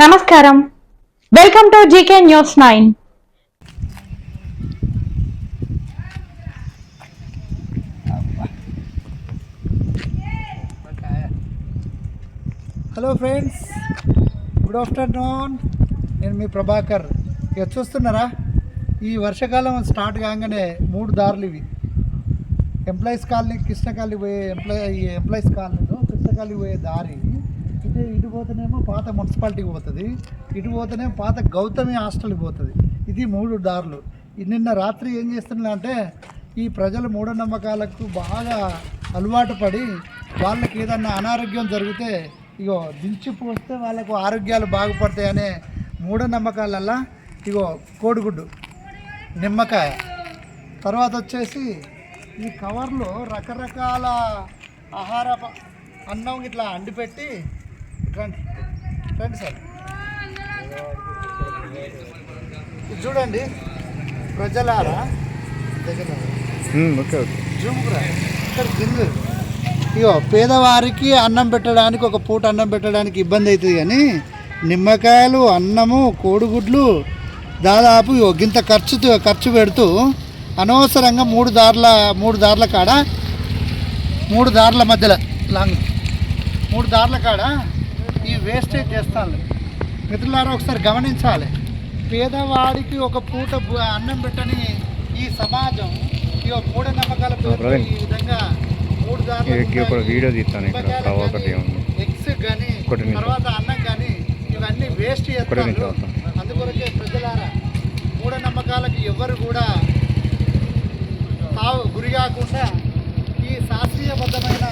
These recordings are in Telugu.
నమస్కారం. Welcome to GK news nine hello friends good afternoon నేను మీ ప్రభాకర్. ఇక చూస్తున్నారా? ఈ వర్షాకాలం స్టార్ట్ కాగానే మూడు దారులు ఇవి. ఎంప్లాయీస్ కాలనీ కృష్ణ కాలనీ పోయే ఎంప్లాయీ ఎంప్లాయీస్ కాలనీలో కృష్ణ కాలనీ పోయే దారి. ఇటు ఇటు పోతేనేమో పాత మున్సిపాలిటీకి పోతుంది ఇటు పోతేనేమో పాత గౌతమి హాస్టల్కి పోతుంది. ఇది మూడు దారులు. నిన్న రాత్రి ఏం చేస్తున్నా అంటే ఈ ప్రజలు మూఢనమ్మకాలకు బాగా అలవాటు పడి వాళ్ళకి ఏదన్నా అనారోగ్యం జరిగితే ఇగో దించి పోస్తే వాళ్ళకు ఆరోగ్యాలు బాగుపడతాయి అనే మూఢనమ్మకాలల్లా ఇగో కోడిగుడ్డు నిమ్మకాయ. తర్వాత వచ్చేసి ఈ కవర్లో రకరకాల ఆహార అన్నం ఇట్లా అండిపెట్టి రండి రండి సార్. చూడండి ప్రజలారా? దగ్గర ఓకే ఓకే. జూముకురా. ఇక్కడ ఇగో పేదవారికి అన్నం పెట్టడానికి ఒక పూట అన్నం పెట్టడానికి ఇబ్బంది అవుతుంది కానీ నిమ్మకాయలు అన్నము కోడిగుడ్లు దాదాపు గింత ఖర్చు ఖర్చు పెడుతూ అనవసరంగా మూడు దారుల మూడు దారుల కాడ మూడు దారుల మధ్యలో లాంగ్. మూడు దారుల కాడ ఈ వేస్టేజ్ చేస్తాను మిత్రులారా ఒకసారి గమనించాలి పేదవాడికి ఒక పూట అన్నం పెట్టని ఈ సమాజం ఈ మూఢనమ్మకాల. ఈ విధంగా మూడు దారులు వీడియో తీస్తాను ఎగ్స్ కానీ. తర్వాత అన్నం కానీ ఇవన్నీ వేస్ట్ చేస్తారు అవుతాం. అందుకొరకే ప్రజలారా మూఢనమ్మకాలకు ఎవరు కూడా తావు గురి కాకుండా ఈ శాస్త్రీయబద్ధమైన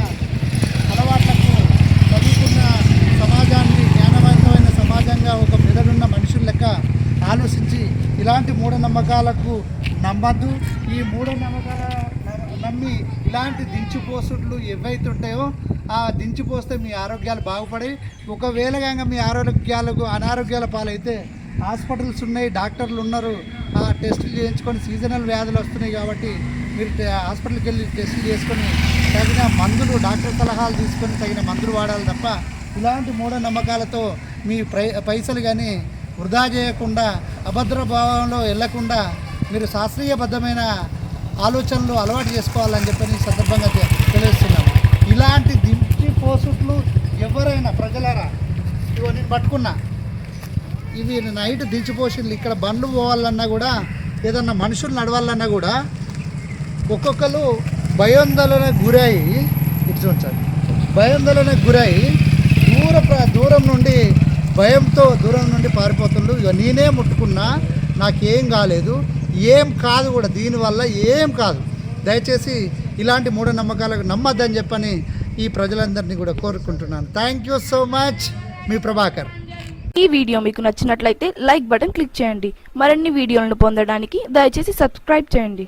ఇలాంటి మూఢనమ్మకాలకు నమ్మద్దు. ఈ మూఢనమ్మకాల నమ్మి ఇలాంటి దించిపోసుట్లు ఏవైతే ఉంటాయో ఆ దించిపోస్తే మీ ఆరోగ్యాలు బాగుపడి. ఒకవేళ కనుక మీ ఆరోగ్యాలకు అనారోగ్యాల పాలైతే హాస్పిటల్స్ ఉన్నాయి డాక్టర్లు ఉన్నారు. ఆ టెస్టులు చేయించుకొని సీజనల్ వ్యాధులు వస్తున్నాయి కాబట్టి మీరు హాస్పిటల్కి వెళ్ళి టెస్టులు చేసుకొని తగిన మందులు డాక్టర్ సలహాలు తీసుకొని తగిన మందులు వాడాలి తప్ప ఇలాంటి మూఢనమ్మకాలతో మీ ప్రై పైసలు కానీ వృధా చేయకుండా అభద్ర భావంలో వెళ్ళకుండా మీరు శాస్త్రీయబద్ధమైన ఆలోచనలు అలవాటు చేసుకోవాలని చెప్పని సందర్భంగా తెలియజేస్తున్నాను. ఇలాంటి దించి పోసుట్లు ఎవరైనా ప్రజలారా? ఇవో నేను పట్టుకున్నా. ఇవి నైట్ దించిపోసింది ఇక్కడ బండ్లు పోవాలన్నా కూడా ఏదన్నా మనుషులు నడవాలన్నా కూడా ఒక్కొక్కరు భయోందోళనకు గురై ఇటు చూడండి భయోందోళనకు గురై దూర ప్ర- దూరం నుండి భయంతో దూరం నుండి పారిపోతుండ్రు ఇక నేనే ముట్టుకున్నా నాకేం కాలేదు. ఏం కాదు కూడా దీనివల్ల ఏం కాదు. దయచేసి ఇలాంటి మూఢనమ్మకాలకు నమ్మద్దని చెప్పని ఈ ప్రజలందరినీ కూడా కోరుకుంటున్నాను. థ్యాంక్ యూ సో మచ్ మీ ప్రభాకర్. ఈ వీడియో మీకు నచ్చినట్లయితే లైక్ బటన్ క్లిక్ చేయండి. మరిన్ని వీడియోలను పొందడానికి దయచేసి సబ్స్క్రైబ్ చేయండి.